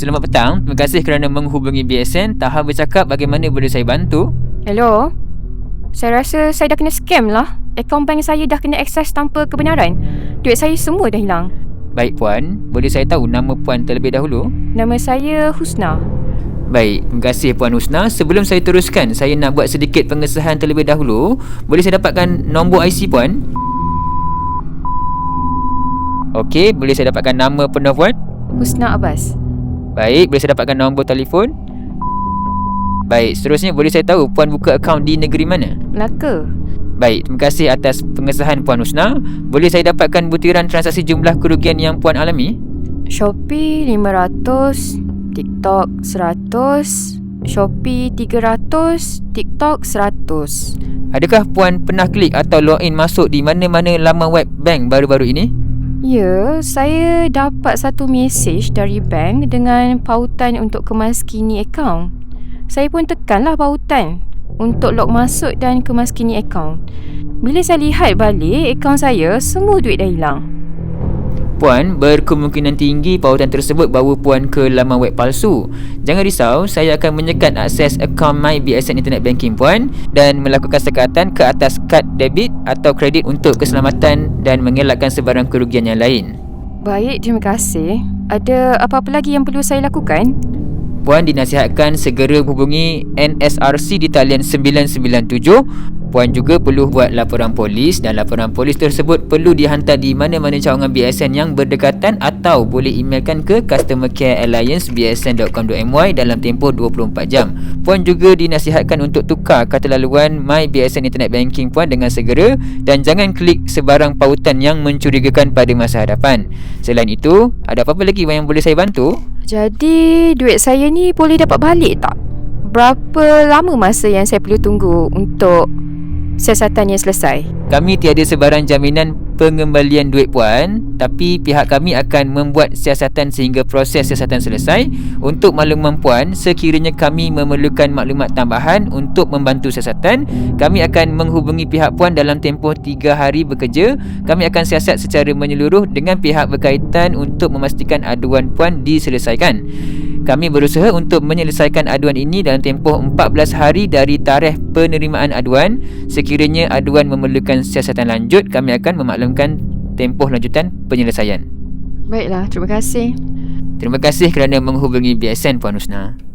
Selamat petang. Terima kasih kerana menghubungi BSN. Taha bercakap bagaimana boleh saya bantu? Hello? Saya rasa saya dah kena scam lah. Akaun bank saya dah kena akses tanpa kebenaran. Duit saya semua dah hilang. Baik puan, boleh saya tahu nama puan terlebih dahulu? Nama saya Husna. Baik, terima kasih Puan Husna. Sebelum saya teruskan, saya nak buat sedikit pengesahan terlebih dahulu. Boleh saya dapatkan nombor IC Puan? Okey, boleh saya dapatkan nama penuh Puan? Husna Abbas. Baik, boleh saya dapatkan nombor telefon? Baik, seterusnya boleh saya tahu Puan buka akaun di negeri mana? Melaka. Baik, terima kasih atas pengesahan Puan Husna. Boleh saya dapatkan butiran transaksi jumlah kerugian yang Puan alami? Shopee 500, TikTok 100, Shopee 300, TikTok 100. Adakah Puan pernah klik atau login masuk di mana-mana laman web bank baru-baru ini? Ya, saya dapat satu mesej dari bank dengan pautan untuk kemaskini akaun. Saya pun tekanlah pautan untuk log masuk dan kemaskini akaun. Bila saya lihat balik akaun saya, semua duit dah hilang. Puan berkemungkinan tinggi pautan tersebut bawa puan ke laman web palsu. Jangan risau, saya akan menyekat akses akaun My BSN Internet Banking puan dan melakukan sekatan ke atas kad debit atau kredit untuk keselamatan dan mengelakkan sebarang kerugian yang lain. Baik, terima kasih. Ada apa-apa lagi yang perlu saya lakukan? Puan dinasihatkan segera hubungi NSRC di talian 997 Puan juga perlu buat laporan polis dan laporan polis tersebut perlu dihantar di mana-mana cawangan BSN yang berdekatan atau boleh emailkan ke Customer Care Alliance bsn.com.my dalam tempoh 24 jam. Puan juga dinasihatkan untuk tukar kata laluan My BSN Internet Banking Puan dengan segera dan jangan klik sebarang pautan yang mencurigakan pada masa hadapan. Selain itu, ada apa-apa lagi yang boleh saya bantu? Jadi, duit saya ni boleh dapat balik tak? Berapa lama masa yang saya perlu tunggu untuk siasatannya selesai? Kami tiada sebarang jaminan pengembalian duit puan tapi pihak kami akan membuat siasatan sehingga proses siasatan selesai. Untuk makluman puan sekiranya kami memerlukan maklumat tambahan untuk membantu siasatan kami akan menghubungi pihak puan dalam tempoh 3 hari bekerja. Kami akan siasat secara menyeluruh dengan pihak berkaitan untuk memastikan aduan puan diselesaikan kami berusaha untuk menyelesaikan aduan ini dalam tempoh 14 hari dari tarikh penerimaan aduan. Sekiranya aduan memerlukan siasatan lanjut, kami akan memaklumkan tempoh lanjutan penyelesaian. Baiklah, terima kasih. Terima kasih kerana menghubungi BSN Puan Husna.